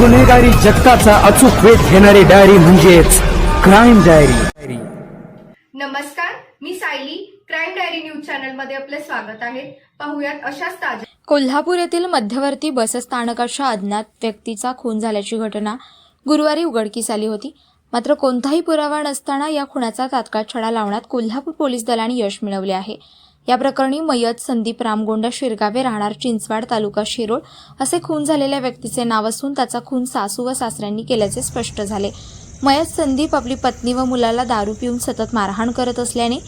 गुन्हेगारी जगताचा अचूक वेध घेणारी डायरी म्हणजेच क्राईम डायरी नमस्कार मी सायली. क्राईम डायरी न्यूज चॅनलमध्ये आपले स्वागत आहे. पाहुयात अशाच ताज्या कोल्हापूर येथील मध्यवर्ती बसस्थानकाच्या अज्ञात व्यक्तीचा खून झाल्याची घटना गुरुवारी उघडकीस आली होती. मात्र कोणताही पुरावा नसताना या खुनाचा तात्काळ छडा लावण्यात कोल्हापूर पोलीस दलाने यश मिळवले आहे. या प्रकरणी मयत संदीप रामगोंडा शिरगावे राहणार चिंचवाड तालुका शिरोळ असे खून झालेल्या व्यक्तीचे नाव असून त्याचा खून सासू व सासऱ्यांनी केल्याचे स्पष्ट झाले. मयत संदीप आपली पत्नी व मुलाला दारू पिऊन सतत मारहाण करत असल्याने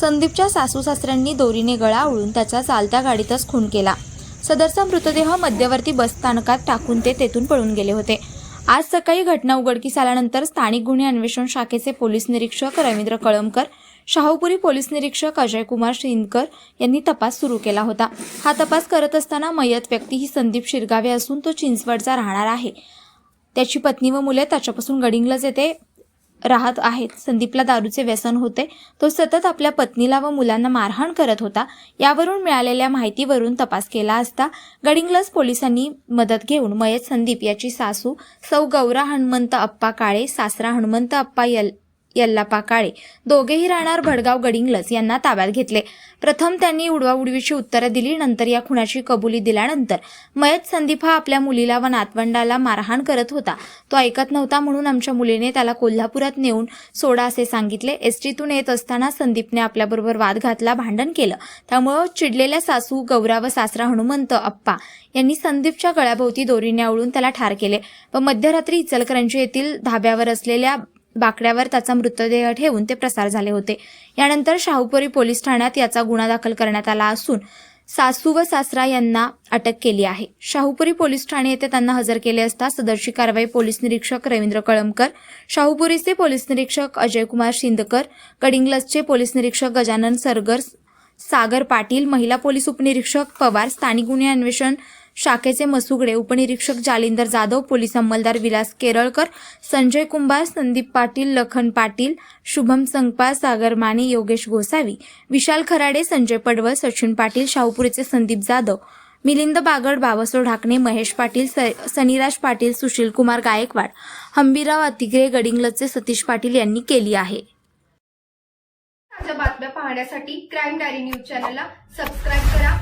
संदीपच्या सासू सासऱ्यांनी दोरीने गळा आवळून त्याचा चालत्या गाडीतच खून केला. सदरचा मृतदेह मध्यवर्ती बसस्थानकात टाकून ते तेथून पळून गेले होते. आज सकाळी घटना उघडकीस आल्यानंतर स्थानिक गुन्हे अन्वेषण शाखेचे पोलीस निरीक्षक रवींद्र कळमकर शाहूपुरी पोलीस निरीक्षक अजय कुमार शिंदकर यांनी तपास सुरू केला होता. हा तपास करत असताना मयत व्यक्ती ही संदीप शिरगावे असून तो चिंचवडचा राहणार आहे. त्याची पत्नी व मुले त्याच्यापासून गडिंग्लज येथे राहत आहेत. संदीपला दारूचे व्यसन होते. तो सतत आपल्या पत्नीला व मुलांना मारहाण करत होता. यावरून मिळालेल्या माहितीवरून तपास केला असता गडिंग्लज पोलिसांनी मदत घेऊन मयत संदीप याची सासू सौ गौरा हनुमंत अप्पा काळे सासरा हनुमंत अप्पा यल यल्लापा काळे. दोघेही राहणार भडगाव गडिंगलस यांना ताब्यात घेतले. प्रथम त्यांनी उडवाउडवीची उत्तरं दिली नंतर या खुनाची कबुली दिल्यानंतर मयत संदीप हा आपल्या मुलीला व नातवंडाला मारहाण करत होता. तो ऐकत नव्हता म्हणून आमच्या मुलीने त्याला कोल्हापुरात नेऊन सोडा असे सांगितले. एसटीतून येत असताना संदीपने आपल्याबरोबर वाद घातला भांडण केलं. त्यामुळं चिडलेल्या सासू गौरा व सासरा हनुमंत अप्पा यांनी संदीपच्या गळ्याभोवती दोरीने आवळून त्याला ठार केले व मध्यरात्री इचलकरंजी येथील धाब्यावर असलेल्या बाकड्यावर त्याचा मृतदेह ठेवून ते प्रसार झाले होते. यानंतर शाहूपुरी पोलीस ठाण्यात याचा गुन्हा दाखल करण्यात आला असून सासू व सासरा यांना अटक केली आहे. शाहूपुरी पोलीस ठाणे येथे त्यांना हजर केले असता सदरची कारवाई पोलीस निरीक्षक रवींद्र कळमकर शाहूपुरीचे पोलीस निरीक्षक अजय कुमार शिंदकर कडिंगलसचे पोलीस निरीक्षक गजानन सरगर सागर पाटील महिला पोलीस उपनिरीक्षक पवार स्थानिक गुन्हे अन्वेषण शाखेचे मसुगडे उपनिरीक्षक जालिंदर जाधव पोलीस अंमलदार विलास केरळकर संजय कुंभार संदीप पाटील लखन पाटील शुभम संगपाळ सागर माने योगेश गोसावी विशाल खराडे संजय पडवळ सचिन पाटील शाहूपुरीचे संदीप जाधव मिलिंद बागड बाबासो ढाकणे महेश पाटील स- सनीराज पाटील सुशील कुमार गायकवाड हंबीराव अतिग्रे गडिंगलचे सतीश पाटील यांनी केली आहे. ताज्या बातम्या पाहण्यासाठी क्राईम डायरी न्यूज चॅनलला सबस्क्राईब करा.